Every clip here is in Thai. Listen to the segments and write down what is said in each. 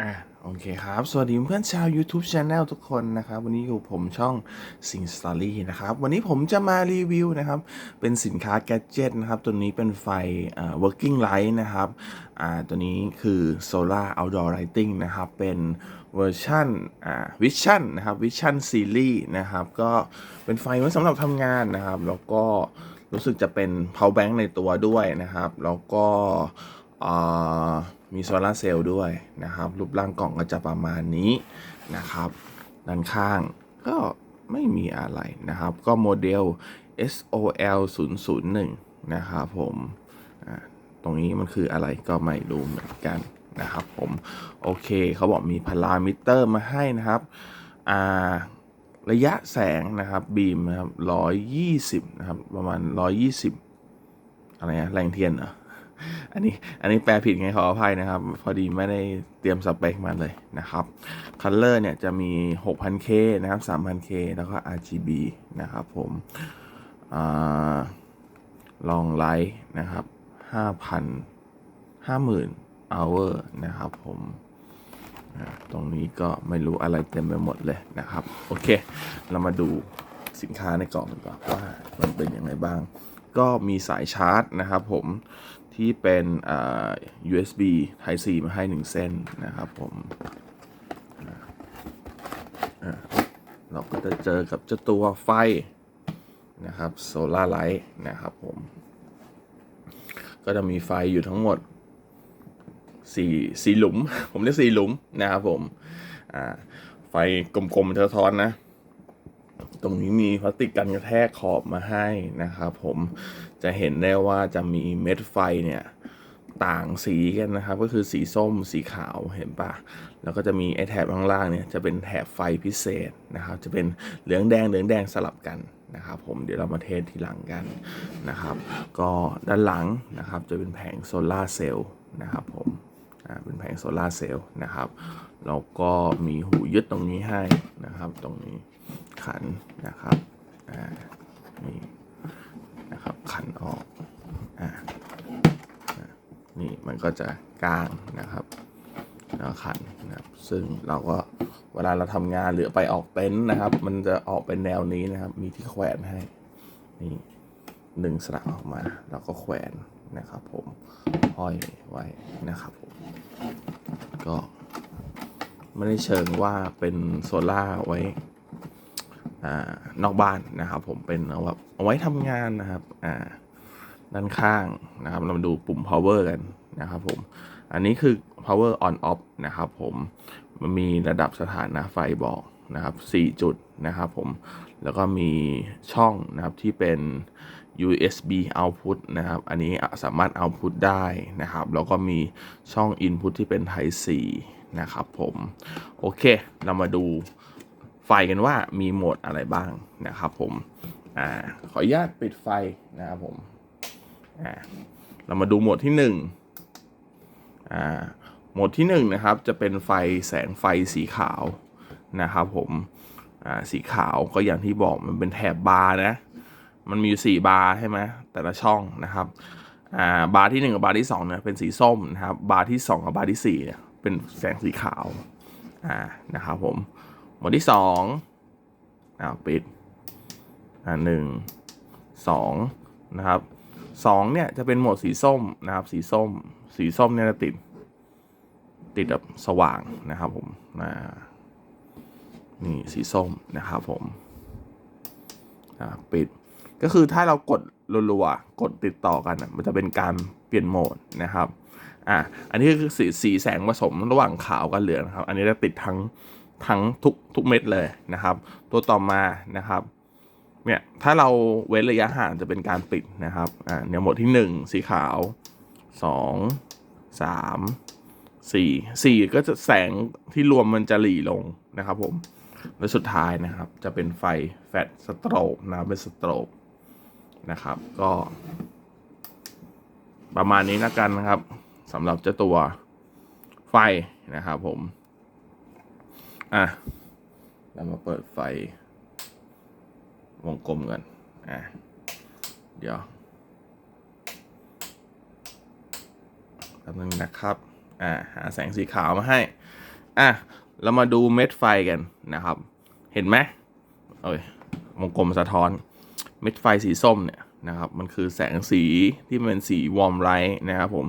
อะโอเคครับ สวัสดีเพื่อนชาว YouTube Channel ทุกคนนะครับ วันนี้อยู่ผมช่องสิงสตอรี่นะครับ วันนี้ผมจะมารีวิวนะครับ เป็นสินค้าแกดเจิตนะครับ ตัวนี้เป็นไฟ working light นะครับอ่าตัวนี้คือ solar outdoor lighting นะครับ เป็นเวอร์ชันอ่า vision นะครับ vision series นะครับ ก็เป็นไฟไว้สำหรับทำงานนะครับ แล้วก็รู้สึกจะเป็น power bank ในตัวด้วยนะครับ แล้วก็อ่า มีโซลาร์เซลล์ด้วยนะครับ รูปร่างกล่องก็จะประมาณนี้นะครับ ด้านข้างก็ไม่มีอะไรนะครับ ก็โมเดล SOL 001นะครับผมตรงนี้มันคืออะไรก็ไม่รู้เหมือนกันนะครับผม โอเคเขาบอกมีพารามิเตอร์มาให้นะครับระยะแสงนะครับบีมนะครับ120 นะครับ ประมาณ 120 อะไรนะแรงเทียนเหรอ อันนี้อันนี้แปลผิดไงขออภัยนะครับ พอดีไม่ได้เตรียมสเปคมาเลยนะครับคัลเลอร์เนี่ยจะมี 6,000K นะครับ 3,000K แล้วก็ RGB นะครับผมลองไลท์นะครับ5,000 50,000 hour นะครับผมตรงนี้ก็ไม่รู้อะไรเต็มไปหมดเลยนะครับ โอเค เรามาดูสินค้าในกล่องกันก่อนว่ามันเป็นยังไงบ้าง ก็มีสายชาร์จนะครับผม ที่เป็นอ่า USB Type C มาให้ 1 เส้นนะครับผมเราก็จะเจอกับเจ้าตัวไฟนะครับโซลาร์ไลท์นะครับผม ก็จะมีไฟอยู่ทั้งหมดสี่สี่หลุม ผมเรียกสี่หลุมนะครับผม ไฟกลมๆสะท้อนนะ ตรงนี้มีพลาสติกกันกระแทกขอบมาให้นะครับผมจะเห็นได้ว่าจะมีเม็ดไฟเนี่ยต่างสีกันนะครับ ก็คือสีส้มสีขาวเห็นปะแล้วก็จะมีไอแถบข้างล่างเนี่ยจะเป็นแถบไฟพิเศษนะครับ จะเป็นเหลืองแดงเหลืองแดงสลับกันนะครับผมเดี๋ยวเรามาเทสทีหลังกันนะครับ ก็ด้านหลังนะครับจะเป็นแผงโซลาร์เซลล์นะครับผมอ่าเป็นแผงโซลาร์เซลล์นะครับแล้วก็มีหูยึดตรงนี้ให้นะครับตรงนี้ ขันนะครับอ่านี่นะครับขันออกอ่านี่มันก็จะกลางนะครับแล้วขันนะครับ ซึ่งเราก็เวลาเราทำงานหรือไปออกเต็นท์นะครับ มันจะออกเป็นแนวนี้นะครับ มีที่แขวนให้นี่หนึ่งสลักออกมาแล้วก็แขวนนะครับผมห้อยไว้นะครับผมก็ไม่ได้เชิงว่าเป็นโซล่าไว้ อนอกบ้านนะครับ ผมเป็นเอาแบบเอาไว้ทำงานนะครับอ่าด้านข้างนะครับ เรามาดูปุ่ม power กันนะครับผม อันนี้คือ power on off นะครับ ผมมันมีระดับสถานะไฟบอกนะครับ 4 จุดนะครับผม แล้วก็มีช่องนะครับที่เป็น USB output นะครับ อันนี้สามารถ output ได้นะครับ แล้วก็มีช่อง input ที่เป็น Type C นะครับผม โอเค เรามาดู ไฟกันว่ามีโหมดอะไรบ้างนะครับผมอ่าขออนุญาตปิดไฟนะครับผมอ่าเรามาดูโหมดที่หนึ่งอ่าโหมดที่หนึ่งนะครับจะเป็นไฟแสงไฟสีขาวนะครับผมอ่าสีขาวก็อย่างที่บอกมันเป็นแถบบาร์นะมันมีอยู่สี่บาร์ใช่ไหมแต่ละช่องนะครับอ่าบาร์ที่หนึ่งกับบาร์ที่สองเนี่ยเป็นสีส้มนะครับบาร์ที่สองกับบาร์ที่สี่เนี่ยเป็นแสงสีขาวอ่านะครับผม หมวดที่สองอ้าวปิดอ่าหนึ่งสองนะครับสองเนี่ยจะเป็นโหมดสีส้มนะครับ สีส้ม สีส้มเนี่ยจะติด ติดแบบสว่างนะครับผมอ่านี่สีส้มนะครับผมอ่าปิดก็คือถ้าเรากดรัวๆกดติดต่อกันอะมันจะเป็นการเปลี่ยนโหมดนะครับอ่าอันนี้คือสีสีแสงผสมระหว่างขาวกับเหลืองนะครับ อันนี้จะติดทั้ง ทั้งทุกทุกเม็ดเลยนะครับ ตัวต่อมานะครับเนี่ยถ้าเราเว้นระยะห่างจะเป็นการปิดนะครับอ่าเนี่ยโหมดที่หนึ่งสีขาวสองสามสี่สี่ก็จะแสงที่รวมมันจะหลีลงนะครับผมและสุดท้ายนะครับจะเป็นไฟแฟลชสโตรกนะเป็นสโตรกนะครับ ก็ ประมาณนี้แล้วกันนะครับสำหรับเจ้าตัวไฟนะครับผม อะเรามาเปิดไฟ วงกลมกันอะเดี๋ยวแป๊บนึงนะครับ อ่า หาแสงสีขาวมาให้ อะ เรามาดูเม็ดไฟกันนะครับ เห็นไหมเอ้ยวงกลมสะท้อน เม็ดไฟสีส้มเนี่ยนะครับ มันคือแสงสีที่เป็นสีวอร์มไลท์นะครับผม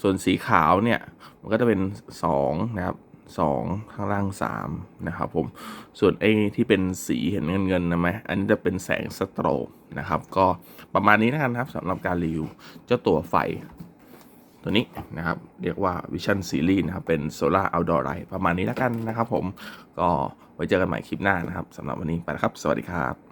ส่วนสีขาวเนี่ย มันก็จะเป็น2นะครับ 2 ข้างล่าง 3 นะครับผม ส่วนไอ้ที่เป็นสีเห็นเงินเงินๆนะไหมอันนี้จะเป็นแสงสโตรบนะครับ ก็ประมาณนี้นะครับสำหรับการรีวิวเจ้าตัวไฟตัวนี้นะครับ เรียกว่า Vision Series นะครับ เป็น Solar Outdoor Light ประมาณนี้แล้วกันนะครับผม ก็ไว้เจอกันใหม่คลิปหน้านะครับสำหรับวันนี้ไปแล้วครับ สวัสดีครับ